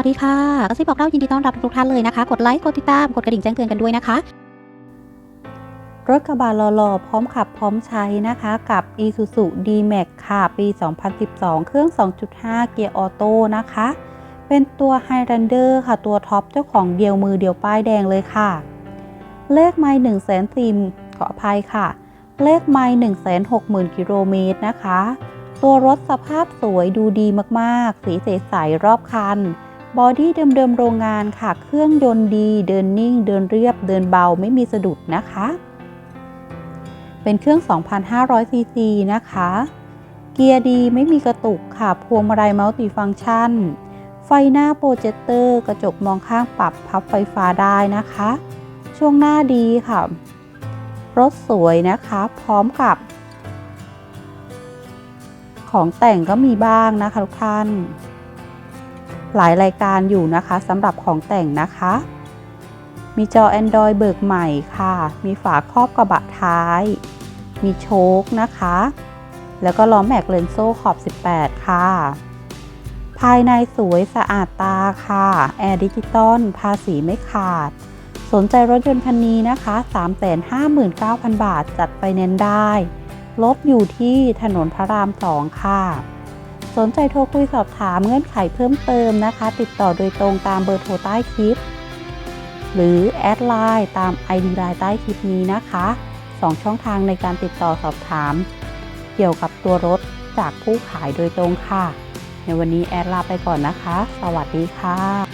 วัสดีค่ะกระซิบบอกเล่ายินดีต้อนรับทุกท่านเลยนะคะ กดไลค์ กดติดตาม กดกระดิ่งแจ้งเตือนกันด้วยนะคะ รถกระบะหล่อๆ พร้อมขับพร้อมใช้นะคะ กับ Isuzu D-Max ค่ะ ปี 2012 เครื่อง 2.5 เกียร์ออโต้นะคะ เป็นตัว Highlander ค่ะ ตัวท็อปเจ้าของเดียวมือเดียวป้ายแดงเลยค่ะ เลขไม่1 4 0 0 0 0ขออภัยค่ะ เลขไม่1 6 0 0 0 0กิโลเมตรนะคะ ตัวรถสภาพสวยดูดีมากๆ สีใสๆรอบคัน บอดี้เดิมๆโรงงานค่ะ เครื่องยนต์ดี เดินนิ่ง เดินเรียบ เดินเบาไม่มีสะดุดนะคะ เป็นเครื่อง 2,500 ซีซีนะคะ เกียร์ดีไม่มีกระตุกค่ะ พวงมาลัยมัลติฟังก์ชัน ไฟหน้าโปรเจคเตอร์ กระจกมองข้างปรับพับไฟฟ้าได้นะคะ ช่วงหน้าดีค่ะ รถสวยนะคะ พร้อมกับ ของแต่งก็มีบ้างนะคะทุกท่าน หลายรายการอยู่นะคะสำหรับของแต่งนะคะ มีจอ Android เบิกใหม่ค่ะ มีฝาครอบกระบะท้าย มีโชคนะคะ แล้วก็ล้อแม็กเลนโซ่ขอบ 18 ค่ะ ภายในสวยสะอาดตาค่ะ แอร์ดิจิตอลภาษีไม่ขาด สนใจรถยนต์คันนี้นะคะ 359,000 บาทจัดไฟแนนได้ รถอยู่ที่ถนนพระราม 2 ค่ะ สนใจโทรคุยสอบถามเงื่อนไขเพิ่มเติมนะคะ ติดต่อโดยตรงตามเบอร์โทรใต้คลิป หรือแอดไลน์ตาม ID ไลน์ใต้คลิปนี้นะคะ 2 ช่องทางในการติดต่อสอบถาม เกี่ยวกับตัวรถจากผู้ขายโดยตรงค่ะ ในวันนี้แอดลาไปก่อนนะคะ สวัสดีค่ะ